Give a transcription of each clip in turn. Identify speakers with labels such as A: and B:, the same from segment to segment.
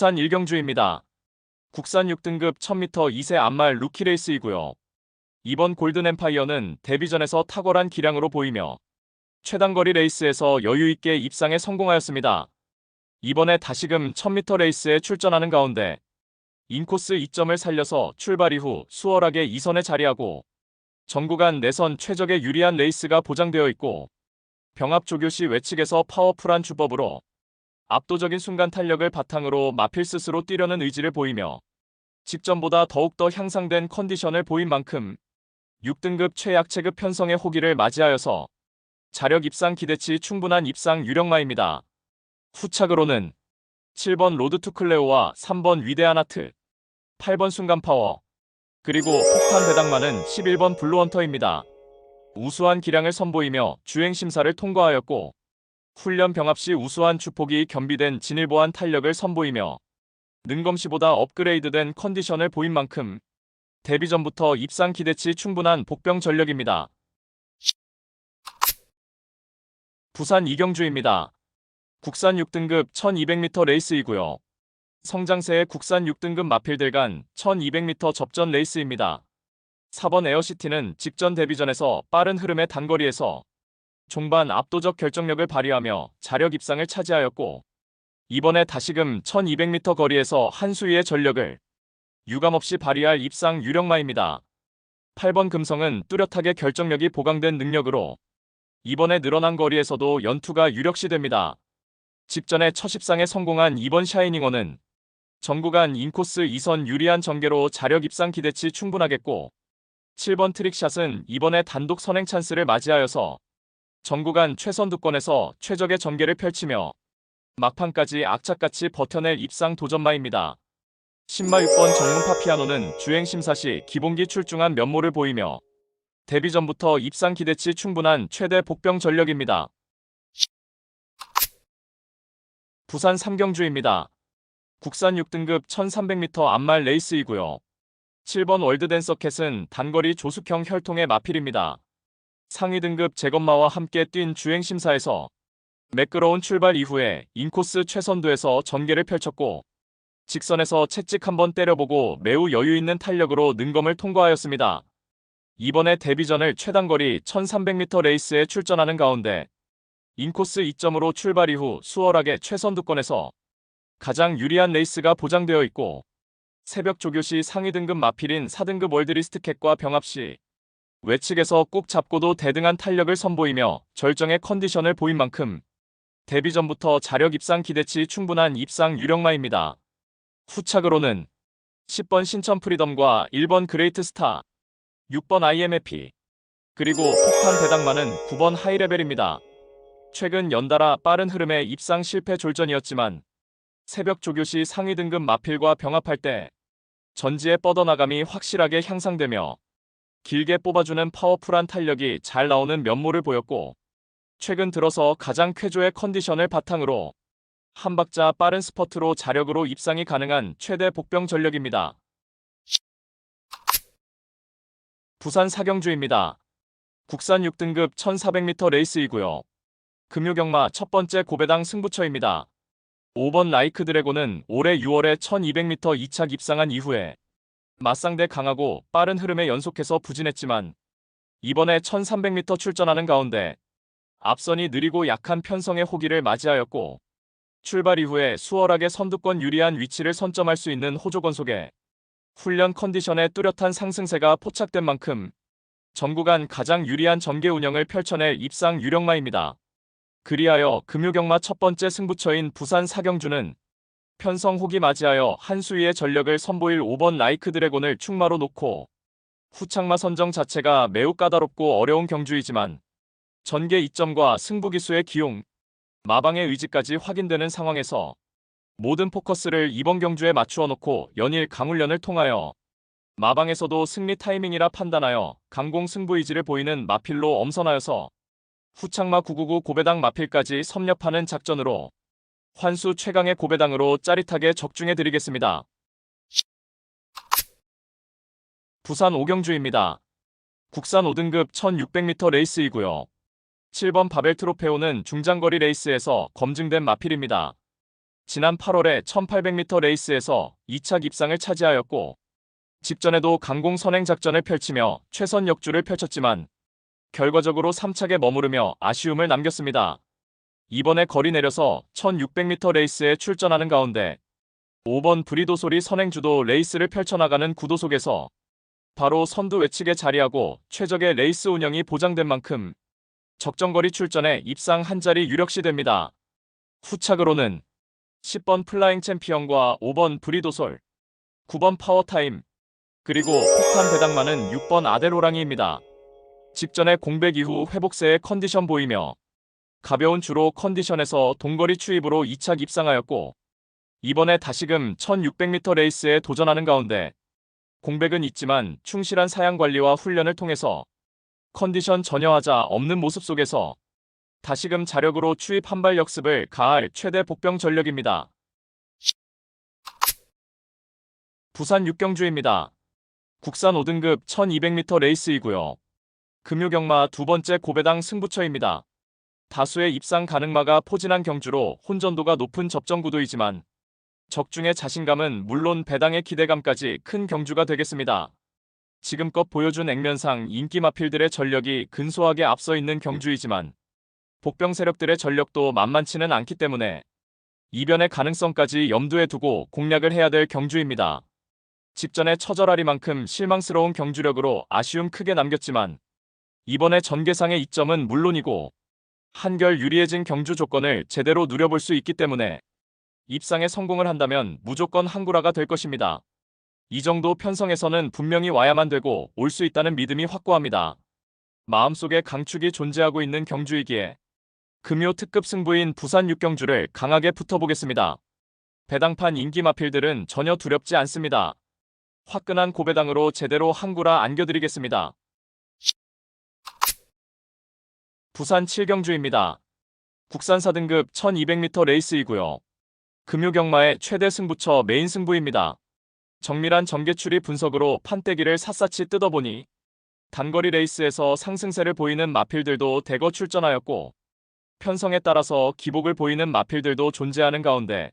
A: 부산 일경주입니다. 국산 6등급 1000m 2세 암말 루키 레이스이고요. 이번 골든 엠파이어는 데뷔전에서 탁월한 기량으로 보이며 최단거리 레이스에서 여유있게 입상에 성공하였습니다. 이번에 다시금 1000m 레이스에 출전하는 가운데 인코스 2점을 살려서 출발 이후 수월하게 2선에 자리하고 전구간 내선 최적의 유리한 레이스가 보장되어 있고 병합 조교 시 외측에서 파워풀한 주법으로 압도적인 순간 탄력을 바탕으로 마필 스스로 뛰려는 의지를 보이며 직전보다 더욱더 향상된 컨디션을 보인 만큼 6등급 최약 체급 편성의 호기를 맞이하여서 자력 입상 기대치 충분한 입상 유력마입니다. 후착으로는 7번 로드 투 클레오와 3번 위대한 하트, 8번 순간 파워, 그리고 폭탄 배당만은 11번 블루헌터입니다. 우수한 기량을 선보이며 주행 심사를 통과하였고 훈련 병합 시 우수한 주폭이 겸비된 진일보한 탄력을 선보이며 능검시보다 업그레이드된 컨디션을 보인 만큼 데뷔 전부터 입상 기대치 충분한 복병 전력입니다. 부산 이경주입니다. 국산 6등급 1200m 레이스이고요. 성장세의 국산 6등급 마필들 간 1200m 접전 레이스입니다. 4번 에어시티는 직전 데뷔전에서 빠른 흐름의 단거리에서 종반 압도적 결정력을 발휘하며 자력 입상을 차지하였고 이번에 다시금 1200m 거리에서 한 수위의 전력을 유감없이 발휘할 입상 유력마입니다. 8번 금성은 뚜렷하게 결정력이 보강된 능력으로 이번에 늘어난 거리에서도 연투가 유력시됩니다. 직전에 첫 입상에 성공한 이번 샤이닝어는 전구간 인코스 2선 유리한 전개로 자력 입상 기대치 충분하겠고 7번 트릭샷은 이번에 단독 선행 찬스를 맞이하여서 전구간 최선두권에서 최적의 전개를 펼치며 막판까지 악착같이 버텨낼 입상 도전마입니다. 신마 6번 정문 파 피아노는 주행 심사 시 기본기 출중한 면모를 보이며 데뷔 전부터 입상 기대치 충분한 최대 복병 전력입니다. 부산 삼경주입니다. 국산 6등급 1300m 암말 레이스이고요. 7번 월드댄서캣은 단거리 조숙형 혈통의 마필입니다. 상위 등급 재건마와 함께 뛴 주행 심사에서 매끄러운 출발 이후에 인코스 최선두에서 전개를 펼쳤고 직선에서 채찍 한번 때려보고 매우 여유 있는 탄력으로 능검을 통과하였습니다. 이번에 데뷔전을 최단거리 1300m 레이스에 출전하는 가운데 인코스 2점으로 출발 이후 수월하게 최선두권에서 가장 유리한 레이스가 보장되어 있고 새벽 조교 시 상위 등급 마필인 4등급 월드리스트캣과 병합 시 외측에서 꾹 잡고도 대등한 탄력을 선보이며 절정의 컨디션을 보인 만큼 데뷔 전부터 자력 입상 기대치 충분한 입상 유력마입니다. 후착으로는 10번 신천 프리덤과 1번 그레이트 스타, 6번 IMFP, 그리고 폭탄 배당만은 9번 하이레벨입니다. 최근 연달아 빠른 흐름의 입상 실패 졸전이었지만 새벽 조교 시 상위 등급 마필과 병합할 때 전지의 뻗어나감이 확실하게 향상되며 길게 뽑아주는 파워풀한 탄력이 잘 나오는 면모를 보였고 최근 들어서 가장 쾌조의 컨디션을 바탕으로 한 박자 빠른 스퍼트로 자력으로 입상이 가능한 최대 복병 전력입니다. 부산 사경주입니다. 국산 6등급 1400m 레이스이고요. 금요경마 첫 번째 고배당 승부처입니다. 5번 라이크 드래곤은 올해 6월에 1200m 2착 입상한 이후에 맞상대 강하고 빠른 흐름에 연속해서 부진했지만 이번에 1300m 출전하는 가운데 앞선이 느리고 약한 편성의 호기를 맞이하였고 출발 이후에 수월하게 선두권 유리한 위치를 선점할 수 있는 호조건 속에 훈련 컨디션의 뚜렷한 상승세가 포착된 만큼 전구간 가장 유리한 전개 운영을 펼쳐낼 입상 유력마입니다. 그리하여 금요경마 첫 번째 승부처인 부산 사경주는 편성 호기 맞이하여 한 수위의 전력을 선보일 5번 라이크 드래곤을 충마로 놓고 후창마 선정 자체가 매우 까다롭고 어려운 경주이지만 전개 이점과 승부 기수의 기용, 마방의 의지까지 확인되는 상황에서 모든 포커스를 이번 경주에 맞추어 놓고 연일 강훈련을 통하여 마방에서도 승리 타이밍이라 판단하여 강공 승부 의지를 보이는 마필로 엄선하여서 후창마 999 고배당 마필까지 섭렵하는 작전으로 환수 최강의 고배당으로 짜릿하게 적중해 드리겠습니다. 부산 오경주입니다. 국산 5등급 1600m 레이스이고요. 7번 바벨 트로페오는 중장거리 레이스에서 검증된 마필입니다. 지난 8월에 1800m 레이스에서 2차 입상을 차지하였고 직전에도 강공 선행 작전을 펼치며 최선 역주를 펼쳤지만 결과적으로 3착에 머무르며 아쉬움을 남겼습니다. 이번에 거리 내려서 1600m 레이스에 출전하는 가운데 5번 브리도솔이 선행주도 레이스를 펼쳐나가는 구도 속에서 바로 선두 외측에 자리하고 최적의 레이스 운영이 보장된 만큼 적정거리 출전에 입상 한 자리 유력시 됩니다. 후착으로는 10번 플라잉 챔피언과 5번 브리도솔, 9번 파워타임, 그리고 폭탄 배당만은 6번 아데로랑이입니다. 직전에 공백 이후 회복세의 컨디션 보이며 가벼운 주로 컨디션에서 동거리 추입으로 2착 입상하였고 이번에 다시금 1600m 레이스에 도전하는 가운데 공백은 있지만 충실한 사양 관리와 훈련을 통해서 컨디션 전혀 하자 없는 모습 속에서 다시금 자력으로 추입 한발 역습을 가할 최대 복병 전력입니다. 부산 육경주입니다. 국산 5등급 1200m 레이스이고요. 금요경마 두 번째 고배당 승부처입니다. 다수의 입상 가능마가 포진한 경주로 혼전도가 높은 접전 구도이지만 적중의 자신감은 물론 배당의 기대감까지 큰 경주가 되겠습니다. 지금껏 보여준 액면상 인기 마필들의 전력이 근소하게 앞서 있는 경주이지만 복병 세력들의 전력도 만만치는 않기 때문에 이변의 가능성까지 염두에 두고 공략을 해야 될 경주입니다. 직전에 처절하리만큼 실망스러운 경주력으로 아쉬움 크게 남겼지만 이번에 전개상의 이점은 물론이고 한결 유리해진 경주 조건을 제대로 누려볼 수 있기 때문에 입상에 성공을 한다면 무조건 항구라가 될 것입니다. 이 정도 편성에서는 분명히 와야만 되고 올 수 있다는 믿음이 확고합니다. 마음속에 강축이 존재하고 있는 경주이기에 금요 특급 승부인 부산 육경주를 강하게 붙어보겠습니다. 배당판 인기 마필들은 전혀 두렵지 않습니다. 화끈한 고배당으로 제대로 항구라 안겨드리겠습니다. 부산 7경주입니다. 국산 4등급 1200m 레이스이고요. 금요 경마의 최대 승부처 메인 승부입니다. 정밀한 전개추리 분석으로 판때기를 샅샅이 뜯어보니 단거리 레이스에서 상승세를 보이는 마필들도 대거 출전하였고 편성에 따라서 기복을 보이는 마필들도 존재하는 가운데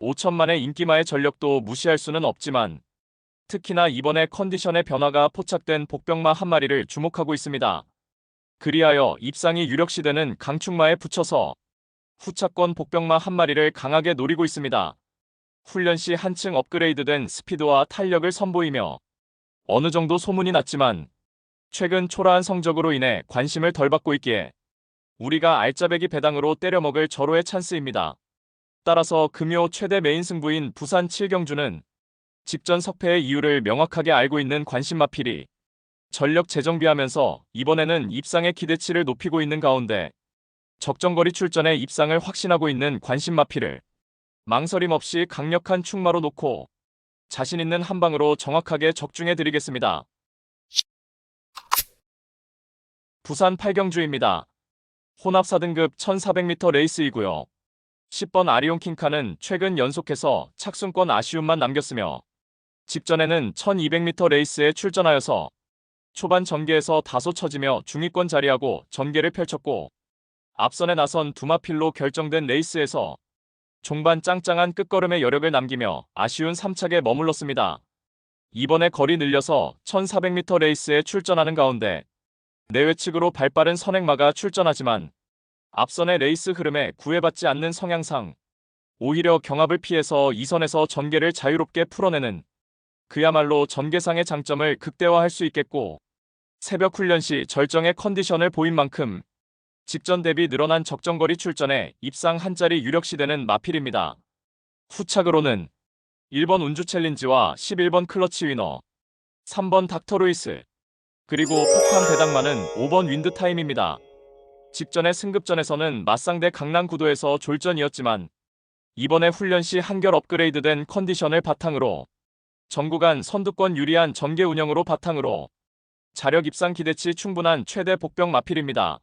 A: 5천만의 인기마의 전력도 무시할 수는 없지만 특히나 이번에 컨디션의 변화가 포착된 복병마 한 마리를 주목하고 있습니다. 그리하여 입상이 유력시되는 강축마에 붙여서 후차권 복병마 한 마리를 강하게 노리고 있습니다. 훈련 시 한층 업그레이드된 스피드와 탄력을 선보이며 어느 정도 소문이 났지만 최근 초라한 성적으로 인해 관심을 덜 받고 있기에 우리가 알짜배기 배당으로 때려먹을 절호의 찬스입니다. 따라서 금요 최대 메인 승부인 부산 7경주는 직전 석패의 이유를 명확하게 알고 있는 관심마필이 전력 재정비하면서 이번에는 입상의 기대치를 높이고 있는 가운데 적정거리 출전에 입상을 확신하고 있는 관심마필을 망설임 없이 강력한 충마로 놓고 자신 있는 한 방으로 정확하게 적중해 드리겠습니다. 부산 8경주입니다. 혼합 4등급 1400m 레이스이고요. 10번 아리온 킹카는 최근 연속해서 착순권 아쉬움만 남겼으며 직전에는 1200m 레이스에 출전하여서 초반 전개에서 다소 처지며 중위권 자리하고 전개를 펼쳤고 앞선에 나선 두마필로 결정된 레이스에서 종반 짱짱한 끝걸음의 여력을 남기며 아쉬운 3착에 머물렀습니다. 이번에 거리 늘려서 1400m 레이스에 출전하는 가운데 내외 측으로 발빠른 선행마가 출전하지만 앞선의 레이스 흐름에 구애받지 않는 성향상 오히려 경합을 피해서 2선에서 전개를 자유롭게 풀어내는 그야말로 전개상의 장점을 극대화할 수 있겠고 새벽 훈련 시 절정의 컨디션을 보인 만큼 직전 대비 늘어난 적정거리 출전에 입상 한 자리 유력시되는 마필입니다. 후착으로는 1번 운주 챌린지와 11번 클러치 위너, 3번 닥터 루이스, 그리고 폭탄 배당만은 5번 윈드 타임입니다. 직전의 승급전에서는 맞상대 강남 구도에서 졸전이었지만 이번에 훈련 시 한결 업그레이드된 컨디션을 바탕으로 전구간 선두권 유리한 전개 운영으로 바탕으로 자력 입상 기대치 충분한 최대 복병 마필입니다.